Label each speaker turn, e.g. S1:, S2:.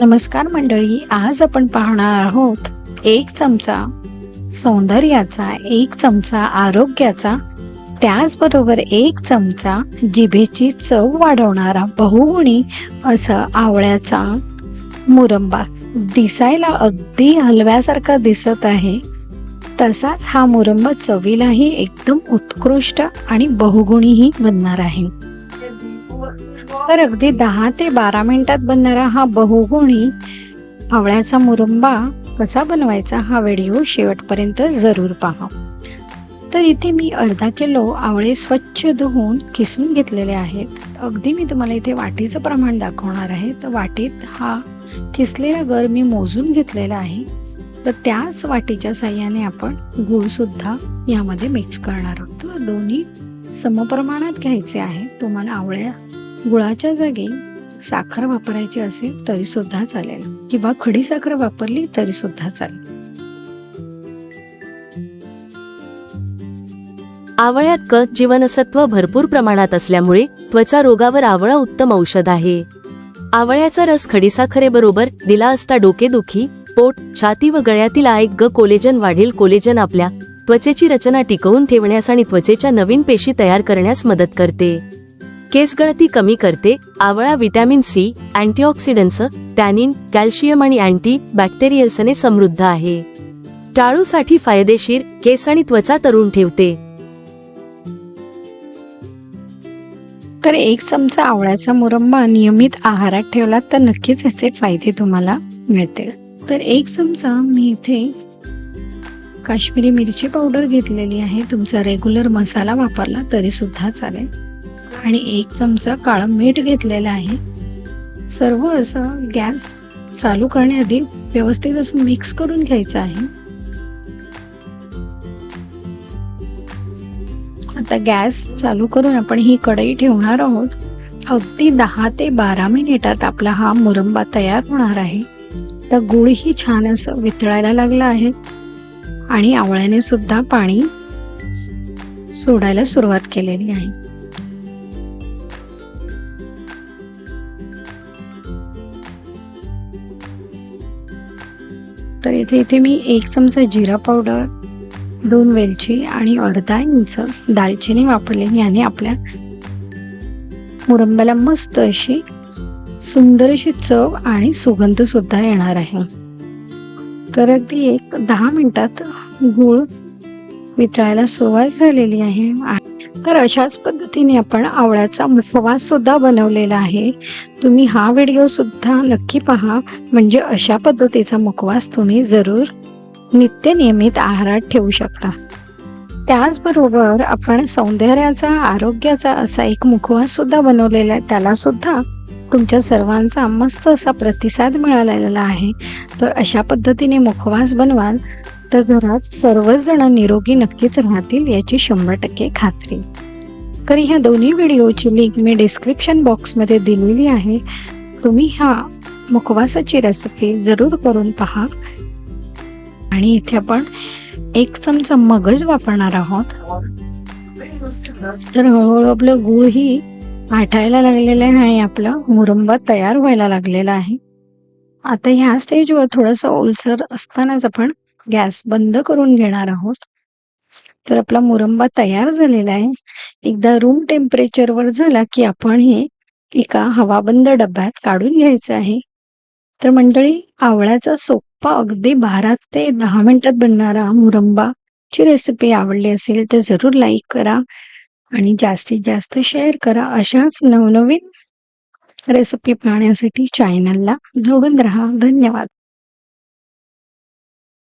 S1: नमस्कार मंडळी आज आपण पाहणार आहोत एक चमचा सौंदर्याचा एक चमचा आरोग्याचा त्याचबरोबर एक चमचा जिभेची चव वाढवणारा बहुगुणी असा आवळ्याचा मुरंबा. दिसायला अगदी हलव्यासारखा दिसत आहे. तसाच हा मुरंबा चवीलाही एकदम उत्कृष्ट आणि बहुगुणीही बनणार आहे. तर अगदी दहा ते बारा मिनिटात बनणारा हा बहुगुणी आवळ्याचा मुरंबा कसा बनवायचा हा व्हिडिओ शेवटपर्यंत जरूर पहा. तर इथे मी अर्धा किलो आवळे स्वच्छ धुवून किसून घेतलेले आहेत. अगदी मी तुम्हाला इथे वाटीचं प्रमाण दाखवणार आहे. तर वाटीत हा किसलेला गर मी मोजून घेतलेला आहे. तर त्याच वाटीच्या साह्याने आपण गूळसुद्धा यामध्ये मिक्स करणार आहोत. तर दोन्ही समप्रमाणात घ्यायचे आहे. तुम्हाला आवळ्या गुळाच्या जागी साखर वापरायची असेल तरी सुद्धा चालेल. किंवा खडी साखर वापरली तरी सुद्धा चालेल.
S2: आवळ्यात क जीवनसत्व भरपूर प्रमाणात असल्यामुळे त्वचा रोगावर आवळा उत्तम औषध आहे. आवळ्याचा रस खडीसाखरेबरोबर दिला असता डोकेदुखी पोट छाती व गळ्यातील आयक ग कोलेजन वाढेल. कोलेजन आपल्या त्वचेची रचना टिकवून ठेवण्यास आणि त्वचेच्या नवीन पेशी तयार करण्यास मदत करते. केस गळती कमी करते आवळा vitamin C antioxidants tannin calcium आणि अँटी बॅक्टेरियल्सने समृद्ध आहे. टाळूसाठी फायदेशीर केस आणि त्वचा तरुण ठेवते.
S1: तर एक चमचा आवळ्याचा मुरंबा नियमित आहारात ठेवला तर नक्कीच याचे फायदे तुम्हाला मिळतील. तर एक चमचा मी इथे काश्मीरी मिरची पावडर घेतलेली आहे. तुमचा रेग्युलर मसाला वापरला तरी सुद्धा चालेल. आणि एक चमचा काळं मीठ घेतलेलं आहे. सर्व असं गॅस चालू करण्याआधी व्यवस्थित असं मिक्स करून घ्यायचं आहे. आता गॅस चालू करून आपण ही कढई ठेवणार आहोत. अगदी दहा ते बारा मिनिटात आपला हा मुरंबा तयार होणार आहे. तर गुळही छान असं वितळायला लागला आहे. आणि आवळ्याने सुद्धा पाणी सोडायला सुरुवात केलेली आहे. तर इथे इथे मी एक चमचा जिरा पावडर दोन वेलची आणि अर्धा इंच दालचिनी वापरली. याने आपल्या मुरंब्याला मस्त अशी सुंदर अशी चव आणि सुगंध सुद्धा येणार आहे. तर अगदी एक दहा मिनिटात गूळ वितळायला सुरुवात झालेली आहे. तर अशाच पद्धतीने आपण आवळ्याचा मुखवास सुद्धा बनवलेला आहे. तुम्ही हा व्हिडिओ सुद्धा नक्की पहा. म्हणजे अशा पद्धतीचा मुखवास तुम्ही जरूर नित्य नियमित आहारात ठेवू शकता. त्याचबरोबर आपण सौंदर्याचा आरोग्याचा असा एक मुखवास सुद्धा बनवलेला आहे. त्याला सुद्धा तुमच्या सर्वांचा मस्त असा प्रतिसाद मिळालेला आहे. तर अशा पद्धतीने मुखवास बनवाल. तर घरात सर्वच जण निरोगी नक्कीच राहतील याची शंभर टक्के खात्री. तर ह्या दोन्ही व्हिडिओची लिंक मी डिस्क्रिप्शन बॉक्समध्ये दिलेली आहे. तुम्ही ह्या मुखवासाची रेसिपी जरूर करून पहा. आणि इथे आपण एक चमचा मगज वापरणार आहोत. तर हळूहळू आपलं गूळ ही आठायला लागलेलं आहे आणि आपलं मुरंबा तयार व्हायला लागलेला आहे. आता ह्या स्टेजवर थोडंसं ओलसर असतानाच आपण गॅस बंद करून घेणार आहोत. तर आपला मुरंबा तयार झालेला आहे. एकदा रूम टेम्परेचरवर झाला की आपण हे एका हवाबंद डब्यात काढून घ्यायचं आहे. तर मंडळी आवळ्याचा सोप्पा अगदी बारा ते दहा मिनिटात बनणारा मुरंबा ची रेसिपी आवडली असेल तर जरूर लाईक करा आणि जास्तीत जास्त शेअर करा अशाच नवनवीन रेसिपी पाहण्यासाठी चॅनलला जोडून राहा. धन्यवाद.